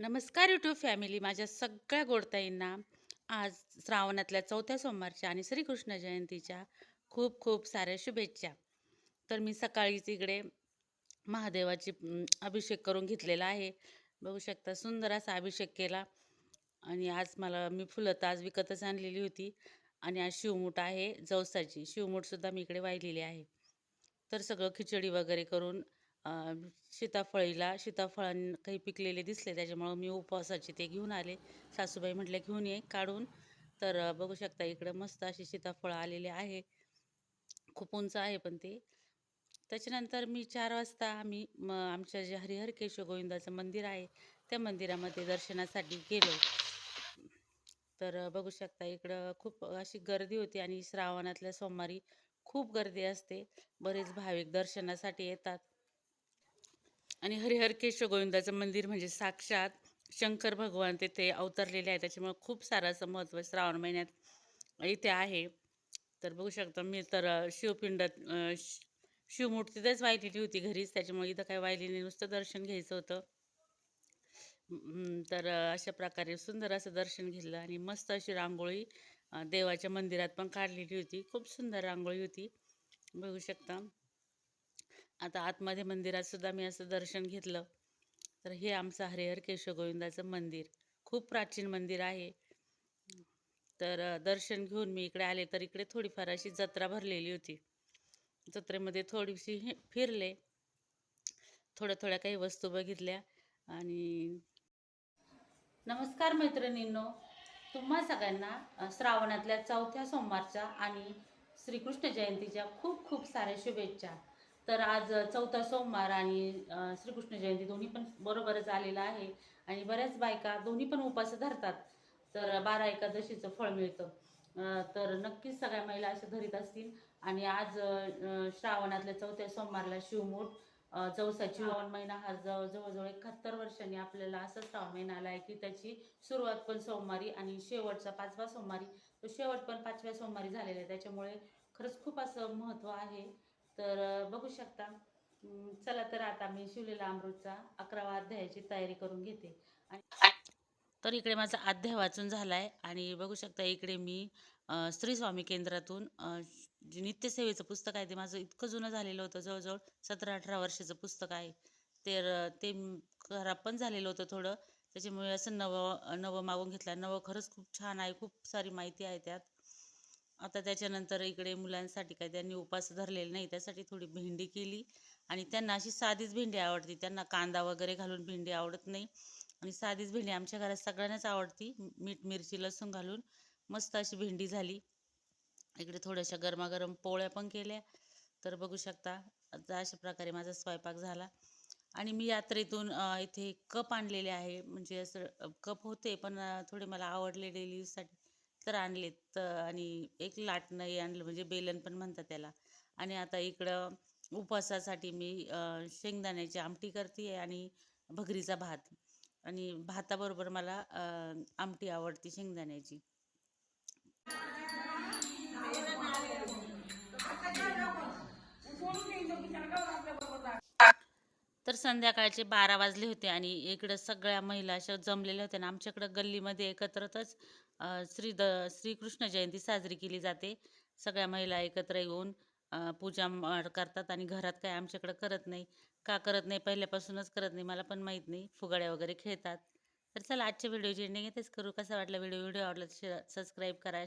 नमस्कार YouTube family माझ्या सगळ्या गोडताईंना आज श्रावणातल्या चौथ्या सोमवारच्या आणि श्रीकृष्ण जयंतीच्या खूप खूप साऱ्या शुभेच्छा. तर मी सकाळीच इकडे महादेवाची अभिषेक करून घेतलेला आहे. बघू शकता सुंदर असा अभिषेक केला. आणि आज मला मी फुलं तर आज विकतच आणलेली होती. आणि आज शिवमूठ आहे जवसाची. शिवमूठसुद्धा मी इकडे वाहिलेली आहे. तर सगळं खिचडी वगैरे करून सीताफळीला सीताफळां काही पिकलेले दिसले त्याच्यामुळं मी उपवासाचे ते घेऊन आले. सासूबाई म्हटल्या घेऊन ये काढून. तर बघू शकता इकडं मस्त अशी सीताफळं आलेले आहे. खूप उंच आहे पण ते. त्याच्यानंतर मी चार वाजता आम्ही म आमच्या जे हरिहर केशव गोविंदाचं मंदिर आहे त्या मंदिरामध्ये दर्शनासाठी गेलो. तर बघू शकता इकडं खूप अशी गर्दी होती आणि श्रावणातल्या सोमवारी खूप गर्दी असते. बरेच भाविक दर्शनासाठी येतात. आणि हरिहर केशव गोविंदाचं मंदिर म्हणजे साक्षात शंकर भगवान तिथे अवतरलेले आहे त्याच्यामुळे खूप सारं असं महत्त्व श्रावण महिन्यात इथे आहे. तर बघू शकता मी तर शिवपिंडात अं, शिवमूठ तिथेच वाहिलेली होती घरीच. त्याच्यामुळे इथं काय वाहिली नुसतं दर्शन घ्यायचं होतं. तर अशा प्रकारे सुंदर असं दर्शन घेतलं आणि मस्त अशी रांगोळी देवाच्या मंदिरात पण काढलेली होती. खूप सुंदर रांगोळी होती. बघू शकता. आता आतमध्ये मंदिरात सुद्धा मी असं दर्शन घेतलं. तर हे आमचं हरिहर केशव गोविंदाचं मंदिर. खूप प्राचीन मंदिर आहे. तर दर्शन घेऊन मी इकडे आले. तर इकडे थोडीफार अशी जत्रा भरलेली होती. जत्रेमध्ये थोडीशी हे फिरले. थोड्या थोड्या काही वस्तू बघितल्या आणि नमस्कार मैत्रिणींनो. तुम्हा सगळ्यांना श्रावणातल्या चौथ्या सोमवारच्या आणि श्रीकृष्ण जयंतीच्या खूप खूप साऱ्या शुभेच्छा. तर आज चौथा सोमवार आणि श्रीकृष्ण जयंती दोन्ही पण बरोबरच आलेला आहे. आणि बऱ्याच बायका दोन्ही पण उपास धरतात. तर बारा एकादशीचं फळ मिळतं. तर नक्कीच सगळ्या महिला अशा धरीत असतील. आणि आज श्रावणातल्या चौथ्या सोमवारला शिवमोठ जवसाची श्रावण महिना हा जवळ जवळजवळ एकाहत्तर वर्षांनी आपल्याला असा श्रावण महिना आला आहे की त्याची सुरुवात पण सोमवारी आणि शेवटचा पाचवा सोमवारी. तो शेवट पण पाचव्या सोमवारी झालेला आहे. त्याच्यामुळे खरंच खूप असं महत्त्व आहे. तर बघू शकता. चला तर आता मी शिवलेला अमृतचा अकरावा अध्यायाची तयारी करून घेते. आणि तर इकडे माझा अध्याय वाचून झाला आहे आणि बघू शकता इकडे मी स्त्री श्री स्वामी केंद्रातून जे नित्यसेवेचं पुस्तक आहे ते माझं इतकं जुनं झालेलं होतं. जवळजवळ सतरा अठरा वर्षाचं पुस्तक आहे. तर ते खराब पण झालेलं होतं थोडं. त्याच्यामुळे असं नवं नवं मागून घेतलं. नवं खरंच खूप छान आहे. खूप सारी माहिती आहे त्यात. आता त्याच्यानंतर इकडे मुलांसाठी काय त्यांनी उपास धरलेले नाही त्यासाठी थोडी भेंडी केली. आणि त्यांना अशी साधीच भेंडी आवडते. त्यांना कांदा वगैरे घालून भेंडी आवडत नाही. आणि साधीच भेंडी आमच्या घरात सगळ्यांनाच आवडती. मीठ मिरची लसूण घालून मस्त अशी भेंडी झाली. इकडे थोड्याशा गरमागरम पोळ्या पण केल्या. तर बघू शकता आता अशा प्रकारे माझा स्वयंपाक झाला. आणि मी यात्रेतून इथे कप आणलेले आहे. म्हणजे असं कप होते पण थोडे मला आवडले डेलीसाठी तर आणलेत तर आणि एक लाटणंही आणलं म्हणजे बेलन पण म्हणतात त्याला. आणि आता इकडं उपवासासाठी मी शेंगदाण्याची आमटी करते आणि भगरीचा भात. आणि भाताबरोबर मला आमटी आवडते शेंगदाण्याची. संध्याकाळचे बारा वाजले होते आणि इकडं सगळ्या महिला अशा जमलेल्या होत्या आणि आमच्याकडं गल्लीमध्ये एकत्रच श्री द श्रीकृष्ण जयंती साजरी केली जाते. सगळ्या महिला एकत्र येऊन पूजा करतात आणि घरात काय आमच्याकडं करत नाही. का करत नाही? पहिल्यापासूनच करत नाही मला पण माहीत नाही. फुगाड्या वगैरे खेळतात. तर चला आजच्या व्हिडिओची एंडिंग इथेच करू. कसा वाटला व्हिडिओ? व्हिडिओ आवडला सबस्क्राईब करा.